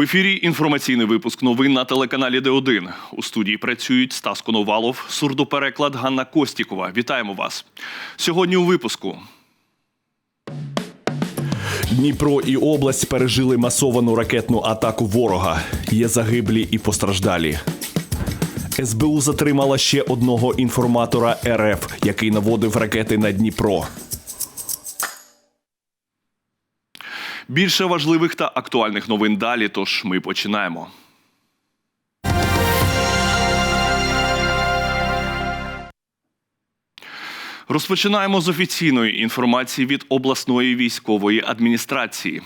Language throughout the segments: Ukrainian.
В ефірі інформаційний випуск новин на телеканалі Д1. У студії працюють Стас Коновалов, сурдопереклад Ганна Костікова. Вітаємо вас. Сьогодні у випуску. Дніпро і область пережили масовану ракетну атаку ворога. Є загиблі і постраждалі. СБУ затримала ще одного інформатора РФ, який наводив ракети на Дніпро. Більше важливих та актуальних новин далі. Тож ми починаємо. Розпочинаємо з офіційної інформації від обласної військової адміністрації.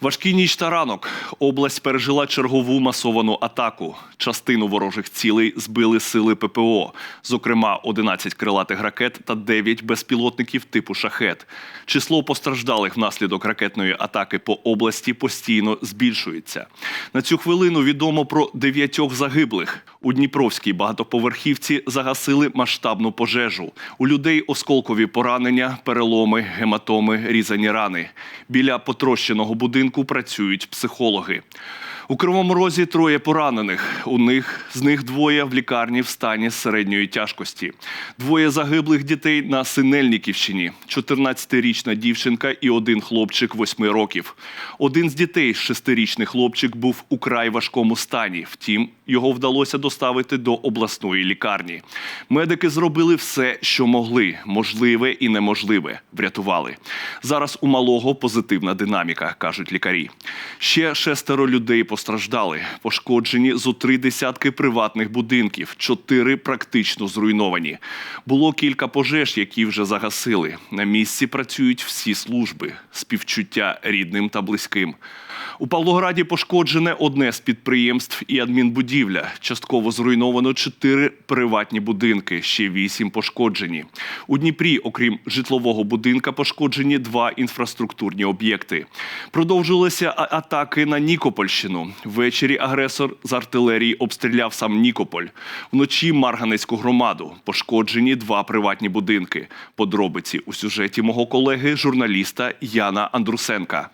Важкий ніч та ранок. Область пережила чергову масовану атаку. Частину ворожих цілей збили сили ППО, зокрема 11 крилатих ракет та 9 безпілотників типу шахет. Число постраждалих внаслідок ракетної атаки по області постійно збільшується. На цю хвилину відомо про дев'ятьох загиблих. У Дніпровській багатоповерхівці загасили масштабну пожежу. У людей осколкові поранення, переломи, гематоми, різані рани. Біля потрощеного будинку працюють психологи. У Кривому Розі троє поранених. У них з них двоє в лікарні в стані середньої тяжкості. Двоє загиблих дітей на Синельниківщині. 14-річна дівчинка і один хлопчик 8 років. Один з дітей, шестирічний хлопчик, був у край важкому стані. Втім, його вдалося доставити до обласної лікарні. Медики зробили все, що могли, можливе і неможливе. Врятували. Зараз у малого позитивна динаміка, кажуть лікарі. Ще шестеро людей постраждали. Пошкоджені зо три десятки приватних будинків, чотири практично зруйновані. Було кілька пожеж, які вже загасили. На місці працюють всі служби, співчуття рідним та близьким. У Павлограді пошкоджене одне з підприємств і адмінбудівля. Частково зруйновано чотири приватні будинки, ще вісім пошкоджені. У Дніпрі, окрім житлового будинка, пошкоджені два інфраструктурні об'єкти. Продовжилися атаки на Нікопольщину. Ввечері агресор з артилерії обстріляв сам Нікополь. Вночі Марганецьку громаду. Пошкоджені два приватні будинки. Подробиці у сюжеті мого колеги, журналіста Яна Андрусенка.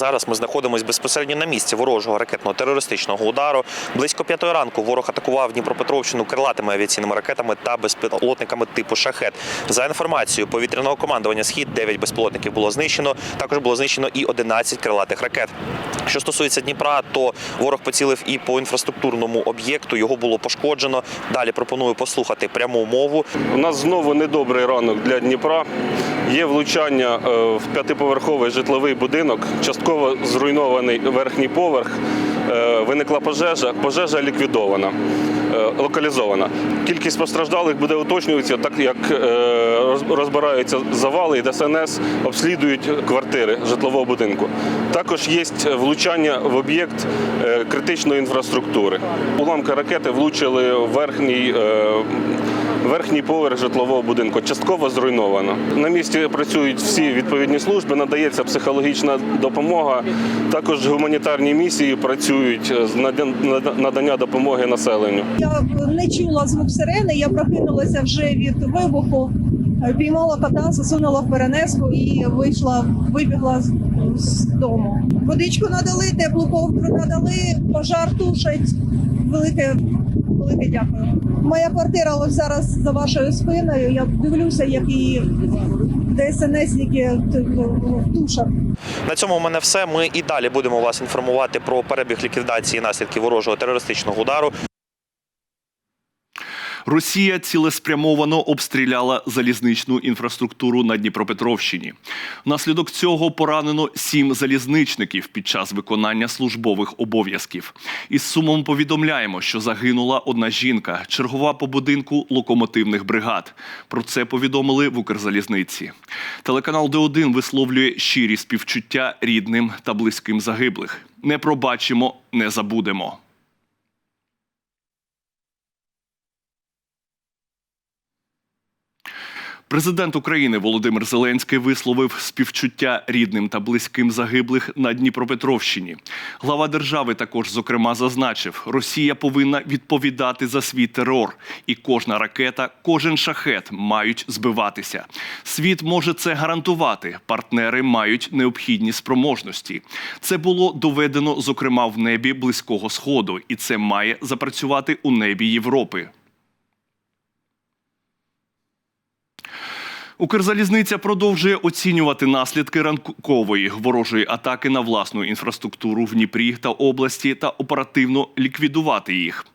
Зараз ми знаходимося безпосередньо на місці ворожого ракетного терористичного удару. Близько п'ятої ранку ворог атакував Дніпропетровщину крилатими авіаційними ракетами та безпілотниками типу шахет. За інформацією повітряного командування Схід 9 безпілотників було знищено. Також було знищено і 11 крилатих ракет. Що стосується Дніпра, то ворог поцілив і по інфраструктурному об'єкту. Його було пошкоджено. Далі пропоную послухати пряму мову. У нас знову недобрий ранок для Дніпра. Є влучання е, в п'ятиповерховий житловий будинок, частково зруйнований верхній поверх. Е, Виникла пожежа, пожежа ліквідована, е, локалізована. Кількість постраждалих буде уточнюватися, так як е, розбираються завали і ДСНС обслідують квартири житлового будинку. Також є влучання в об'єкт критичної інфраструктури. Уламки ракети влучили в верхній. Верхній поверх житлового будинку частково зруйновано. На місці працюють всі відповідні служби, надається психологічна допомога. Також гуманітарні місії працюють з надання допомоги населенню. Я не чула звук сирени, я прокинулася вже від вибуху, піймала кота, засунула в перенеску і вийшла, вибігла з, з дому. Водичку надали, теплу ковдру надали, пожар тушать. Велике, велике дякую. Моя квартира ось зараз за вашою спиною. Я дивлюся, як її ДСНСники тушать. На цьому в мене все. Ми і далі будемо вас інформувати про перебіг ліквідації наслідків ворожого терористичного удару. Росія цілеспрямовано обстріляла залізничну інфраструктуру на Дніпропетровщині. Внаслідок цього поранено сім залізничників під час виконання службових обов'язків. Із сумом повідомляємо, що загинула одна жінка, чергова по будинку локомотивних бригад. Про це повідомили в Укрзалізниці. Телеканал Д1 висловлює щирі співчуття рідним та близьким загиблих. Не пробачимо, не забудемо. Президент України Володимир Зеленський висловив співчуття рідним та близьким загиблих на Дніпропетровщині. Глава держави також зокрема зазначив, Росія повинна відповідати за свій терор, і кожна ракета, кожен шахет мають збиватися. Світ може це гарантувати. Партнери мають необхідні спроможності. Це було доведено зокрема в небі близького сходу, і це має запрацювати у небі Європи. Укрзалізниця продовжує оцінювати наслідки ранкової ворожої атаки на власну інфраструктуру в Дніпрі та області та оперативно ліквідувати їх.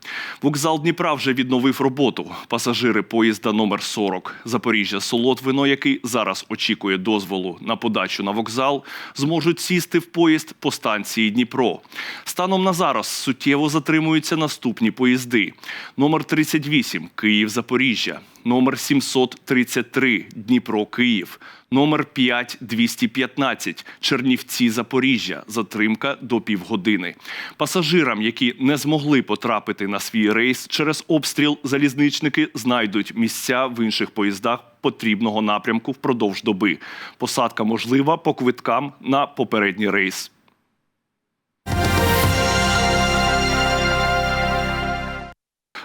Вокзал Дніпра вже відновив роботу. Пасажири поїзда номер 40 Запоріжжя Солотвино, який зараз очікує дозволу на подачу на вокзал, зможуть сісти в поїзд по станції Дніпро. Станом на зараз суттєво затримуються наступні поїзди: номер 38 Київ Запоріжжя номер 733 Дніпро Київ, номер 5215 Чернівці Запоріжжя. Затримка до півгодини. Пасажирам, які не змогли потрапити на свій рейс через обстріл, залізничники знайдуть місця в інших поїздах потрібного напрямку впродовж доби. Посадка можлива по квиткам на попередній рейс.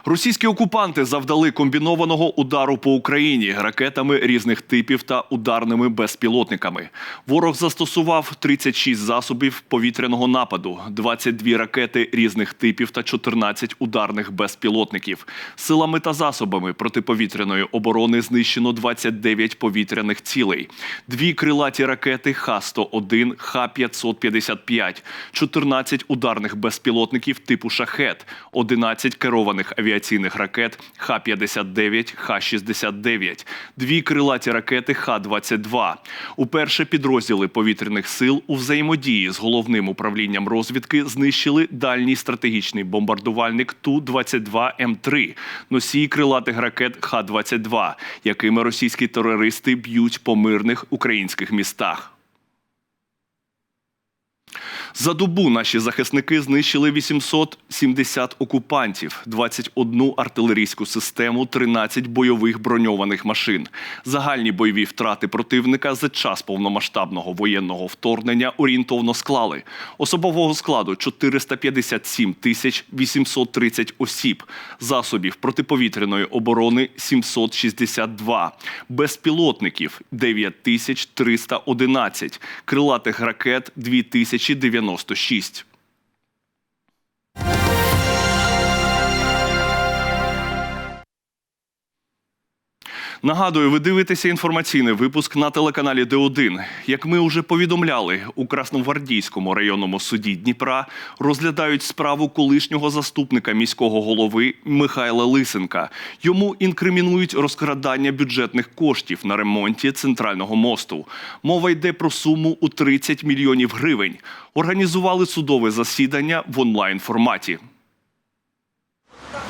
Російські окупанти завдали комбінованого удару по Україні ракетами різних типів та ударними безпілотниками. Ворог застосував 36 засобів повітряного нападу, 22 ракети різних типів та 14 ударних безпілотників. Силами та засобами протиповітряної оборони знищено 29 повітряних цілей, дві крилаті ракети Х-101, Х-555, 14 ударних безпілотників типу «Шахет», 11 керованих авіаційних ракет Х-59, Х-69, дві крилаті ракети Х-22. Уперше підрозділи повітряних сил у взаємодії з головним управлінням розвідки знищили дальній стратегічний бомбардувальник Ту-22М3, носій крилатих ракет Х-22, якими російські терористи б'ють по мирних українських містах. За добу наші захисники знищили 870 окупантів, 21 артилерійську систему, 13 бойових броньованих машин. Загальні бойові втрати противника за час повномасштабного воєнного вторгнення орієнтовно склали. Особового складу 457 тисяч 830 осіб, засобів протиповітряної оборони 762, безпілотників 9311, крилатих ракет 2096. Нагадую, ви дивитеся інформаційний випуск на телеканалі Д1. Як ми вже повідомляли, у Красногвардійському районному суді Дніпра розглядають справу колишнього заступника міського голови Михайла Лисенка. Йому інкримінують розкрадання бюджетних коштів на ремонті центрального мосту. Мова йде про суму у 30 мільйонів гривень. Організували судове засідання в онлайн форматі.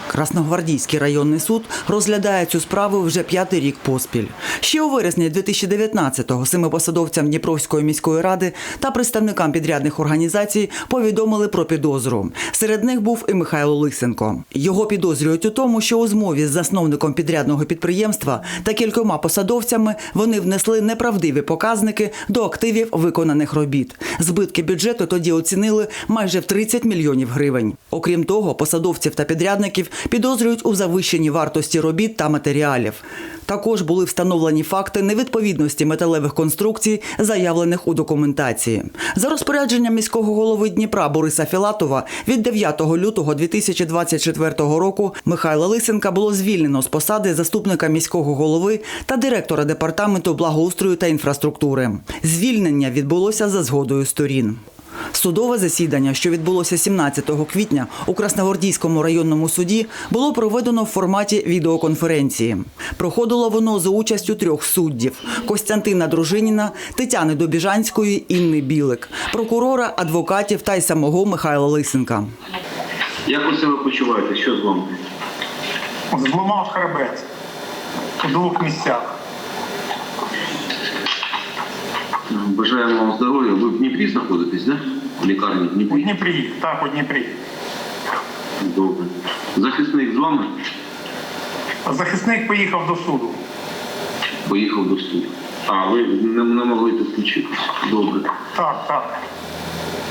Красногвардійський районний суд розглядає цю справу вже п'ятий рік поспіль. Ще у вересні 2019-го семи посадовцям Дніпровської міської ради та представникам підрядних організацій повідомили про підозру. Серед них був і Михайло Лисенко. Його підозрюють у тому, що у змові з засновником підрядного підприємства та кількома посадовцями вони внесли неправдиві показники до активів виконаних робіт. Збитки бюджету тоді оцінили майже в 30 мільйонів гривень. Окрім того, посадовців та підрядників підозрюють у завищенні вартості робіт та матеріалів. Також були встановлені факти невідповідності металевих конструкцій, заявлених у документації. За розпорядженням міського голови Дніпра Бориса Філатова від 9 лютого 2024 року Михайла Лисенка було звільнено з посади заступника міського голови та директора департаменту благоустрою та інфраструктури. Звільнення відбулося за згодою сторін. Судове засідання, що відбулося 17 квітня у Красногвардійському районному суді, було проведено в форматі відеоконференції. Проходило воно за участю трьох суддів: Костянтина Дружиніна, Тетяни Добіжанської, Інни Білик, прокурора, адвокатів та й самого Михайла Лисенка. Як ви себе почуваєте? Що з вами? Зламав хребет у двох місцях. Бажаємо вам здоров'я. Ви в Дніпрі знаходитесь, да? В лікарні в Дніпрі? У Дніпрі? Так, у Дніпрі. Добре. Захисник з вами? Захисник поїхав до суду. поїхав до суду. А, ви не, не могли тут включитися. Добре. Так, так.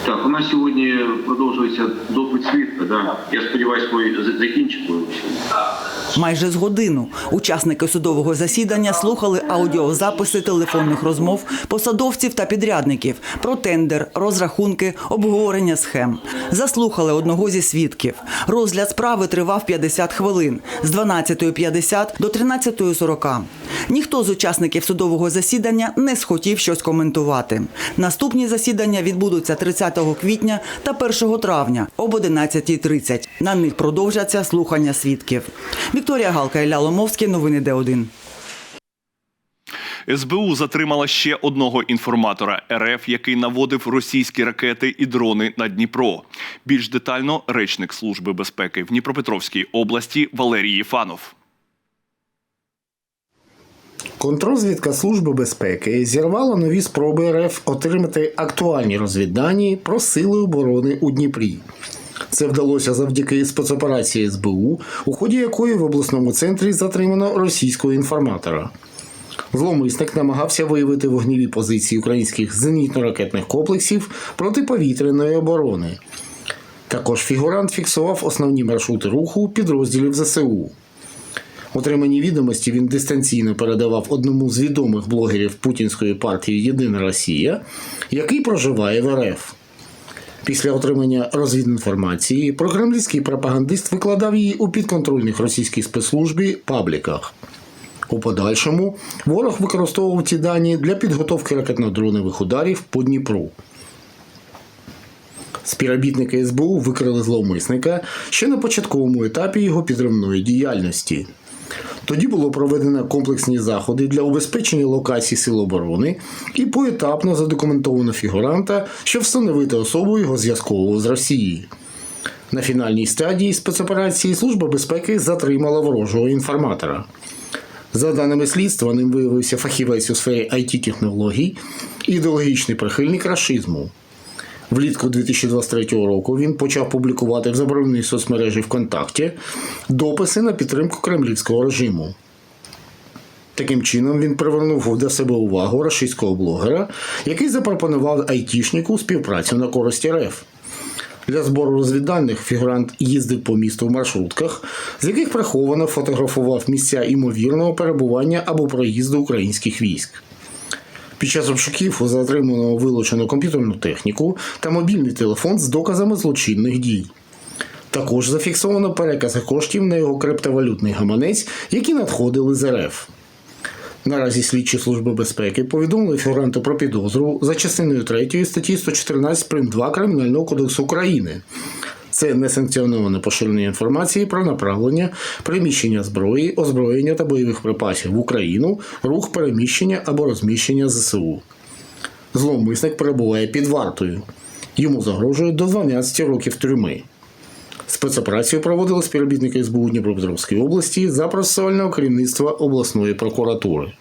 Так, у нас сьогодні продовжується допит свідка. Да? Я сподіваюся, ми закінчимо. Майже з годину учасники судового засідання слухали аудіозаписи телефонних розмов посадовців та підрядників про тендер, розрахунки, обговорення схем. Заслухали одного зі свідків. Розгляд справи тривав 50 хвилин з 12.50 до 13.40. Ніхто з учасників судового засідання не схотів щось коментувати. Наступні засідання відбудуться 30 квітня та 1 травня об 11.30. На них продовжаться слухання свідків. Вікторія Галка Ілля Ломовський. Новини Д1. СБУ затримала ще одного інформатора РФ, який наводив російські ракети і дрони на Дніпро. Більш детально речник Служби безпеки в Дніпропетровській області Валерій Єфанов. Контрозвідка Служби безпеки зірвала нові спроби РФ отримати актуальні розвіддані про сили оборони у Дніпрі. Це вдалося завдяки спецоперації СБУ, у ході якої в обласному центрі затримано російського інформатора. Зловмисник намагався виявити вогневі позиції українських зенітно-ракетних комплексів протиповітряної оборони. Також фігурант фіксував основні маршрути руху підрозділів ЗСУ. Отримані відомості він дистанційно передавав одному з відомих блогерів путінської партії Єдина Росія, який проживає в РФ. Після отримання розвідінформації прокремлівський пропагандист викладав її у підконтрольних російській спецслужбі пабліках. У подальшому ворог використовував ці дані для підготовки ракетно-дронових ударів по Дніпру. Співробітники СБУ викрили зловмисника ще на початковому етапі його підривної діяльності. Тоді було проведено комплексні заходи для убезпечення локацій Сил оборони і поетапно задокументовано фігуранта, щоб встановити особу його зв'язкового з Росією. На фінальній стадії спецоперації Служба безпеки затримала ворожого інформатора. За даними слідства, ним виявився фахівець у сфері it технологій ідеологічний прихильник рашизму. Влітку 2023 року він почав публікувати в забороненій соцмережі ВКонтакті дописи на підтримку кремлівського режиму. Таким чином він привернув до себе увагу рашистського блогера, який запропонував айтішнику співпрацю на користь РФ. Для збору розвідданих фігурант їздив по місту в маршрутках, з яких приховано фотографував місця імовірного перебування або проїзду українських військ. Під час обшуків у затриманого вилучено комп'ютерну техніку та мобільний телефон з доказами злочинних дій. Також зафіксовано перекази коштів на його криптовалютний гаманець, які надходили з РФ. Наразі слідчі служби безпеки повідомили фігуранту про підозру за частиною 3 статті 114 прим. 2 Кримінального кодексу України. Це несанкціоноване поширення інформації про направлення, приміщення зброї, озброєння та бойових припасів в Україну, рух переміщення або розміщення ЗСУ. Зловмисник перебуває під вартою. Йому загрожує до 12 років тюрми. Спецоперацію проводили співробітники СБУ Дніпропетровської області за процесуального керівництва обласної прокуратури.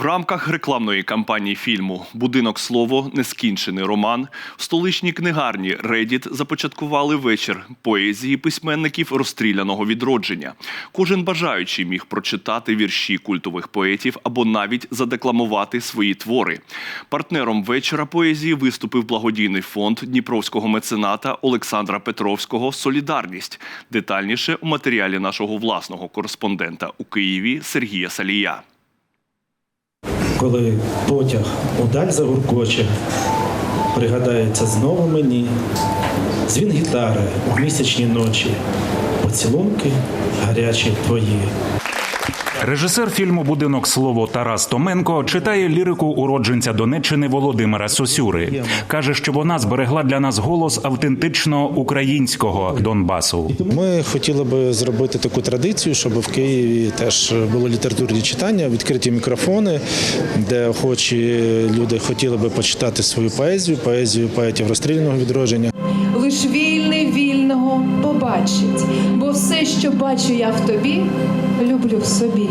В рамках рекламної кампанії фільму Будинок слово нескінчений роман в столичній книгарні Редіт започаткували вечір поезії письменників розстріляного відродження. Кожен бажаючий міг прочитати вірші культових поетів або навіть задекламувати свої твори. Партнером вечора поезії виступив благодійний фонд дніпровського мецената Олександра Петровського Солідарність. Детальніше у матеріалі нашого власного кореспондента у Києві Сергія Салія. Коли потяг удаль загуркоче, пригадається знову мені дзвін гітари у місячні ночі, поцілунки гарячі твої. Режисер фільму Будинок слово Тарас Томенко читає лірику уродженця Донеччини Володимира Сосюри. каже, що вона зберегла для нас голос автентичного українського Донбасу. Ми хотіли би зробити таку традицію, щоб в Києві теж було літературні читання, відкриті мікрофони, де охочі люди хотіли би почитати свою поезію, поезію поетів розстріляного відродження. Лиш вільний вільного побачить, бо все, що бачу я в тобі, люблю в собі.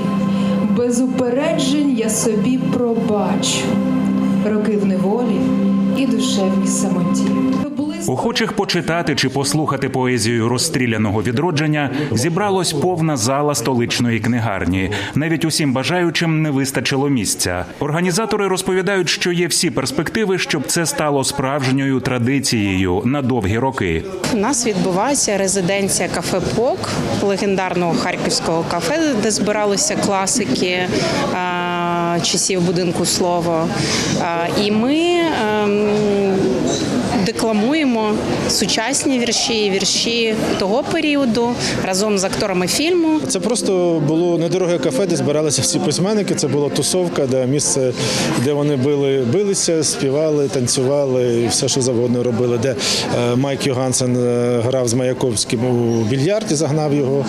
Без упереджень я собі пробачу роки в неволі і душевній самоті. Охочих почитати чи послухати поезію розстріляного відродження зібралось повна зала столичної книгарні. Навіть усім бажаючим не вистачило місця. Організатори розповідають, що є всі перспективи, щоб це стало справжньою традицією на довгі роки. У нас відбувається резиденція кафе Пок, легендарного харківського кафе, де збиралися класики часів будинку слово. І ми декламуємо сучасні вірші, і вірші того періоду разом з акторами фільму. Це просто було недороге кафе, де збиралися всі письменники. Це була тусовка, де місце, де вони били, билися, співали, танцювали і все, що завгодно робили. Де е, Майк Йогансен е, грав з Маяковським у більярді, загнав його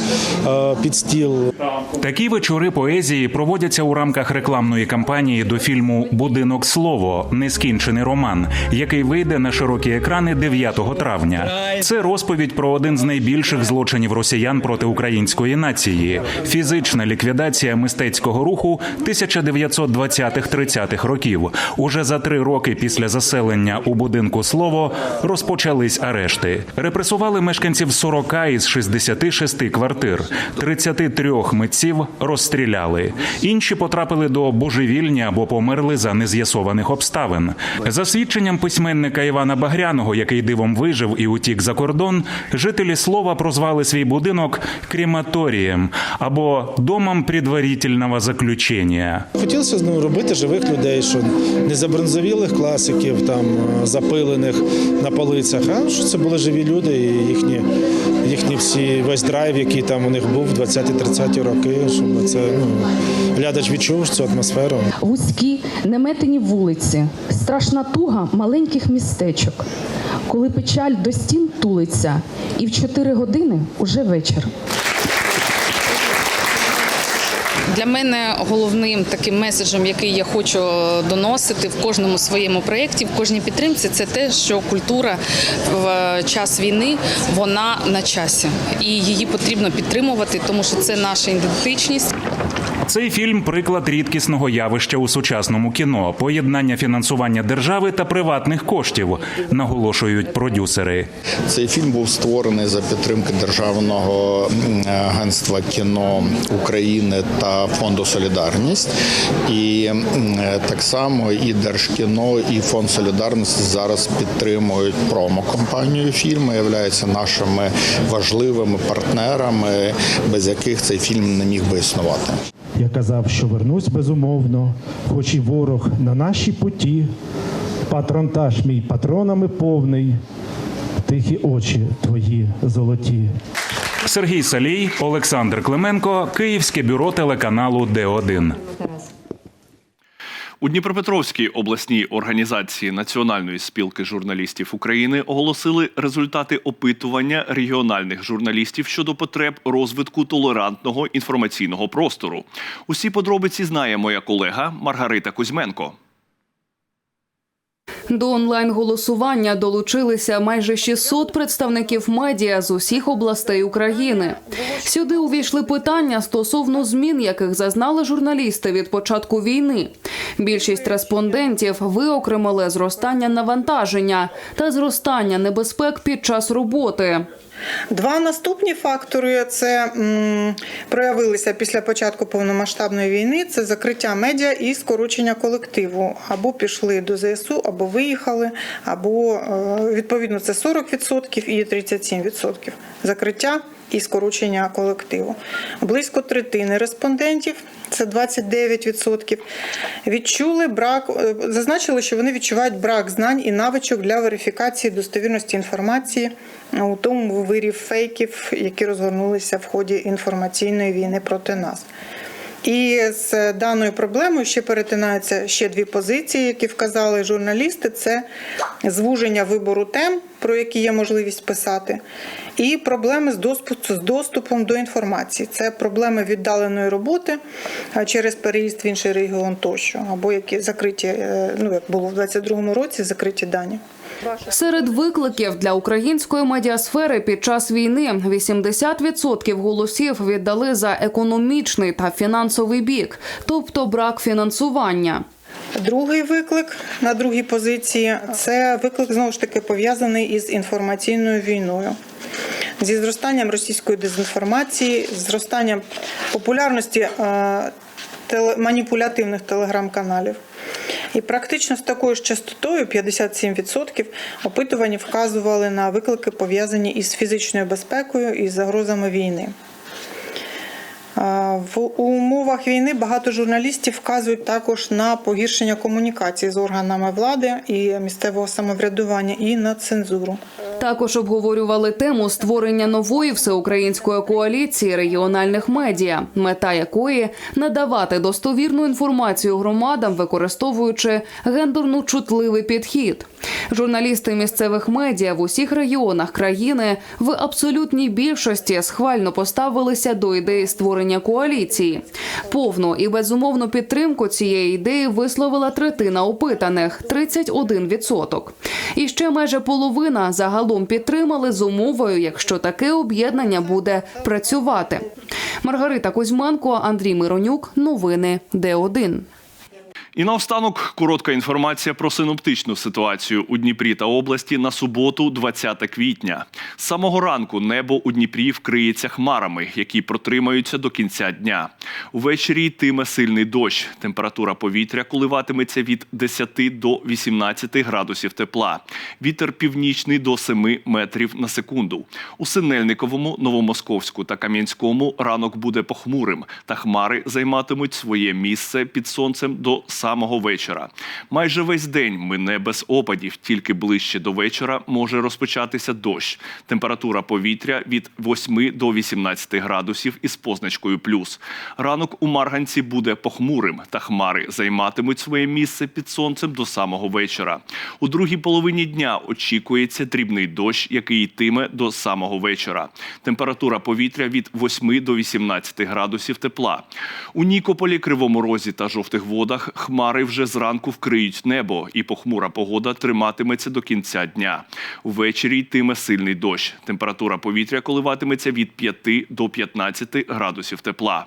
е, під стіл. Такі вечори поезії проводяться у рамках рекламної кампанії до фільму Будинок слово нескінчений роман, який вийде на широкі екрани 9 травня. Це розповідь про один з найбільших злочинів росіян проти української нації фізична ліквідація мистецького руху 1920-30-х років. Уже за три роки після заселення у будинку слово розпочались арешти. Репресували мешканців 40 із 66 квартир. 33 митців розстріляли. Інші потрапили до божевільні або померли за нез'ясованих обставин. За свідченням письменника Івана Багряного, який дивом вижив і утік за кордон, жителі слова прозвали свій будинок крематорієм або домом предварительного заключення. Хотілося ну, робити живих людей, що не забронзовілих класиків, там запилених на полицях, а що це були живі люди і їхні, їхні всі весь драйв, який там у них був в 20-30 роки, щоб це ну, глядач відчув цю атмосферу. Вузькі, неметені вулиці, страшна туга маленьких містечок, коли печаль до стін тулиться, і в 4 години уже вечір. Для мене головним таким меседжем, який я хочу доносити в кожному своєму проєкті, в кожній підтримці, це те, що культура в час війни вона на часі, і її потрібно підтримувати, тому що це наша ідентичність. Цей фільм приклад рідкісного явища у сучасному кіно, поєднання фінансування держави та приватних коштів, наголошують продюсери. Цей фільм був створений за підтримки Державного агентства кіно України та фонду Солідарність. І так само і Держкіно, і фонд Солідарності зараз підтримують промо-компанію фільму, являються нашими важливими партнерами, без яких цей фільм не міг би існувати. Я казав, що вернусь безумовно, хоч і ворог на нашій путі. Патронтаж мій патронами повний, тихі очі твої золоті. Сергій Салій, Олександр Клименко, Київське бюро телеканалу Д1. У Дніпропетровській обласній організації Національної спілки журналістів України оголосили результати опитування регіональних журналістів щодо потреб розвитку толерантного інформаційного простору. Усі подробиці знає моя колега Маргарита Кузьменко. До онлайн-голосування долучилися майже 600 представників медіа з усіх областей України. Сюди увійшли питання стосовно змін, яких зазнали журналісти від початку війни. Більшість респондентів виокремили зростання навантаження та зростання небезпек під час роботи. Два наступні фактори це м, проявилися після початку повномасштабної війни. Це закриття медіа і скорочення колективу. Або пішли до ЗСУ, або виїхали, або е, відповідно це 40% і 37% закриття і скорочення колективу. Близько третини респондентів. Це 29%. Відчули брак, е, зазначили, що вони відчувають брак знань і навичок для верифікації достовірності інформації у тому вирів фейків, які розгорнулися в ході інформаційної війни проти нас. І з даною проблемою ще перетинаються ще дві позиції, які вказали журналісти: це звуження вибору тем, про які є можливість писати, і проблеми з доступом, до інформації. Це проблеми віддаленої роботи через переїзд в інший регіон тощо, або які закриті, е, ну як було в 2022 році, закриті дані. Серед викликів для української медіасфери під час війни 80% голосів віддали за економічний та фінансовий бік, тобто брак фінансування. Другий виклик на другій позиції це виклик знову ж таки пов'язаний із інформаційною війною. Зі зростанням російської дезінформації, зростанням популярності е, теле- маніпулятивних телеграм-каналів. І практично з такою ж частотою 57% опитувані вказували на виклики, пов'язані із фізичною безпекою і загрозами війни. В умовах війни багато журналістів вказують також на погіршення комунікації з органами влади і місцевого самоврядування і на цензуру. Також обговорювали тему створення нової всеукраїнської коаліції регіональних медіа, мета якої надавати достовірну інформацію громадам, використовуючи гендерно чутливий підхід. Журналісти місцевих медіа в усіх регіонах країни в абсолютній більшості схвально поставилися до ідеї створення коаліції. Повну і безумовну підтримку цієї ідеї висловила третина опитаних 31%. І ще майже половина загалом підтримали з умовою, якщо таке об'єднання буде працювати. Маргарита Кузьменко, Андрій Миронюк. Новини Д1. І наостанок коротка інформація про синоптичну ситуацію у Дніпрі та області на суботу, 20 квітня. З самого ранку небо у Дніпрі вкриється хмарами, які протримаються до кінця дня. Увечері йтиме сильний дощ. Температура повітря коливатиметься від 10 до 18 градусів тепла. Вітер північний до 7 метрів на секунду. У Синельниковому, Новомосковську та Кам'янському ранок буде похмурим, та хмари займатимуть своє місце під сонцем до самого вечора. Майже весь день мине без опадів, тільки ближче до вечора може розпочатися дощ. Температура повітря від 8 до 18 градусів із позначкою плюс. Ранок у Марганці буде похмурим, та хмари займатимуть своє місце під сонцем до самого вечора. У другій половині дня очікується дрібний дощ, який йтиме до самого вечора. Температура повітря від 8 до 18 градусів тепла. У Нікополі, Кривому Розі та жовтих водах хмари вже зранку вкриють небо, і похмура погода триматиметься до кінця дня. Ввечері йтиме сильний дощ. Температура повітря коливатиметься від 5 до 15 градусів тепла.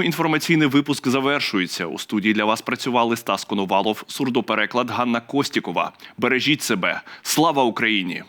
цьому інформаційний випуск завершується. У студії для вас працювали Стас Коновалов, сурдопереклад Ганна Костікова. Бережіть себе. Слава Україні!